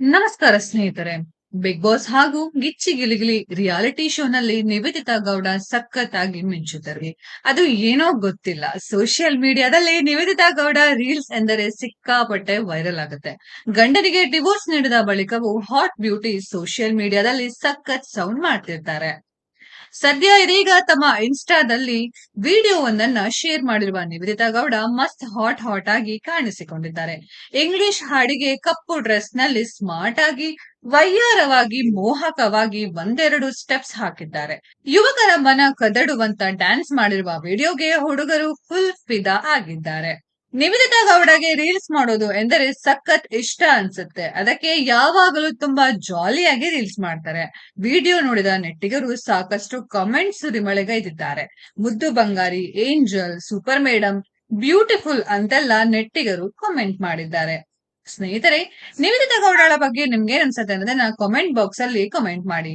ನಮಸ್ಕಾರ ಸ್ನೇಹಿತರೆ big boss ಹಾಗೂ ಗಿಚ್ಚಿ ಗಿಲಿಗಿಲಿ ರಿಯಾಲಿಟಿ ಶೋನಲ್ಲಿ ನಿವೇದಿತಾ ಗೌಡ ಸಖತ್ತಾಗಿ ಮಿಂಚುತ್ತಾರೆ. ಅದು ಏನೋ ಗೊತ್ತಿಲ್ಲ ಸೋಷಿಯಲ್ ಮೀಡಿಯಾದಲ್ಲಿ ನಿವೇದಿತಾ ಗೌಡ ರೀಲ್ಸ್ ಎಂದರೆ ಸಿಕ್ಕಾಪಟ್ಟೆ ವೈರಲ್ ಆಗುತ್ತೆ. ಗಂಡನಿಗೆ ಡಿವೋರ್ಸ್ ನೀಡಿದ ಬಳಿಕವೂ ಹಾಟ್ ಬ್ಯೂಟಿ ಸೋಷಿಯಲ್ ಮೀಡಿಯಾದಲ್ಲಿ ಸಖತ್ ಸೌಂಡ್ ಮಾಡ್ತಿರ್ತಾರೆ. ಸದ್ಯ ಇದೀಗ ತಮ್ಮ ಇನ್ಸ್ಟಾದಲ್ಲಿ ವಿಡಿಯೋವೊಂದನ್ನ ಶೇರ್ ಮಾಡಿರುವ ನಿವೇದಿತಾ ಗೌಡ ಮಸ್ತ್ ಹಾಟ್ ಹಾಟ್ ಆಗಿ ಕಾಣಿಸಿಕೊಂಡಿದ್ದಾರೆ. ಇಂಗ್ಲಿಷ್ ಹಾಡಿಗೆ ಕಪ್ಪು ಡ್ರೆಸ್ನಲ್ಲಿ ಸ್ಮಾರ್ಟ್ ಆಗಿ, ವೈಯಾರವಾಗಿ, ಮೋಹಕವಾಗಿ ಒಂದೆರಡು ಸ್ಟೆಪ್ಸ್ ಹಾಕಿದ್ದಾರೆ. ಯುವಕರ ಮನ ಕದಡುವಂತ ಡ್ಯಾನ್ಸ್ ಮಾಡಿರುವ ವಿಡಿಯೋಗೆ ಹುಡುಗರು ಫುಲ್ ಫಿದಾ ಆಗಿದ್ದಾರೆ. ನಿವೇದಿತಾ ಗೌಡಗೆ ರೀಲ್ಸ್ ಮಾಡೋದು ಎಂದರೆ ಸಖತ್ ಇಷ್ಟ ಅನ್ಸುತ್ತೆ. ಅದಕ್ಕೆ ಯಾವಾಗಲೂ ತುಂಬಾ ಜಾಲಿಯಾಗಿ ರೀಲ್ಸ್ ಮಾಡ್ತಾರೆ. ವಿಡಿಯೋ ನೋಡಿದ ನೆಟ್ಟಿಗರು ಸಾಕಷ್ಟು ಕಮೆಂಟ್ಸ್ ರಿಮಳೆಗೈದಿದ್ದಾರೆ ಮುದ್ದು ಬಂಗಾರಿ, ಏಂಜಲ್, ಸೂಪರ್ ಮೇಡಮ್ ಬ್ಯೂಟಿಫುಲ್ ಅಂತೆಲ್ಲ ನೆಟ್ಟಿಗರು ಕಾಮೆಂಟ್ ಮಾಡಿದ್ದಾರೆ. ಸ್ನೇಹಿತರೆ, ನಿವೇದಿತಾ ಗೌಡಳ ಬಗ್ಗೆ ನಿಮ್ಗೆ ಅನ್ಸುತ್ತೆ ಅನ್ನೋದನ್ನ ಕಾಮೆಂಟ್ ಬಾಕ್ಸ್ ಅಲ್ಲಿ ಕಾಮೆಂಟ್ ಮಾಡಿ.